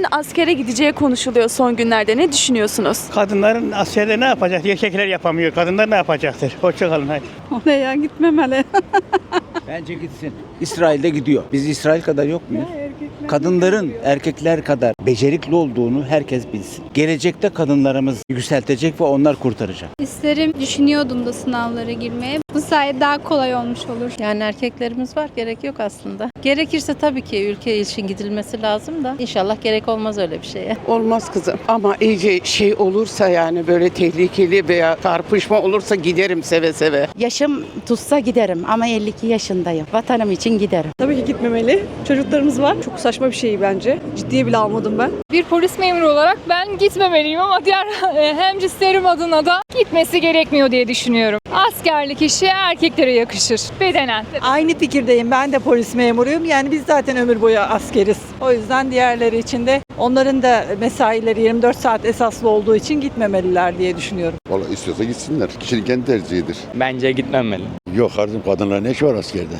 kadınların askere gideceği konuşuluyor son günlerde. Ne düşünüyorsunuz? Kadınların askerde ne yapacak? Erkekler yapamıyor. Kadınlar ne yapacaktır? Hoşçakalın hadi. Oraya gitmemeli. Bence gitsin. İsrail'de gidiyor. Biz İsrail kadar yok muyuz? Kadınların erkekler kadar becerikli olduğunu herkes bilsin. Gelecekte kadınlarımız yükseltecek ve onlar kurtaracak. İsterim düşünüyordum da sınavlara girmeye. Bu sayede daha kolay olmuş olur. Yani erkeklerimiz var gerek yok aslında. Gerekirse tabii ki ülke için gidilmesi lazım da inşallah gerek olmaz öyle bir şeye. Olmaz kızım. Ama iyice şey olursa yani böyle tehlikeli veya çarpışma olursa giderim seve seve. Yaşım tutsa giderim ama 52 yaşındayım. Vatanım için giderim. Tabii ki gitmemeli. Çocuklarımız var. Çok saçma bir şey bence. Ciddiye bile almadım ben. Bir polis memuru olarak ben gitmemeliyim ama diğer hemcinslerim adına da gitmesi gerekmiyor diye düşünüyorum. Askerlik işi erkeklere yakışır bedenen. Aynı fikirdeyim. Ben de polis memuruyum. Yani biz zaten ömür boyu askeriz. O yüzden diğerleri için de onların da mesaileri 24 saat esaslı olduğu için gitmemeliler diye düşünüyorum. Valla istiyorsa gitsinler. Kişinin kendi tercihidir. Bence gitmemeli. Yok kardeşim kadınların ne işi var askerde?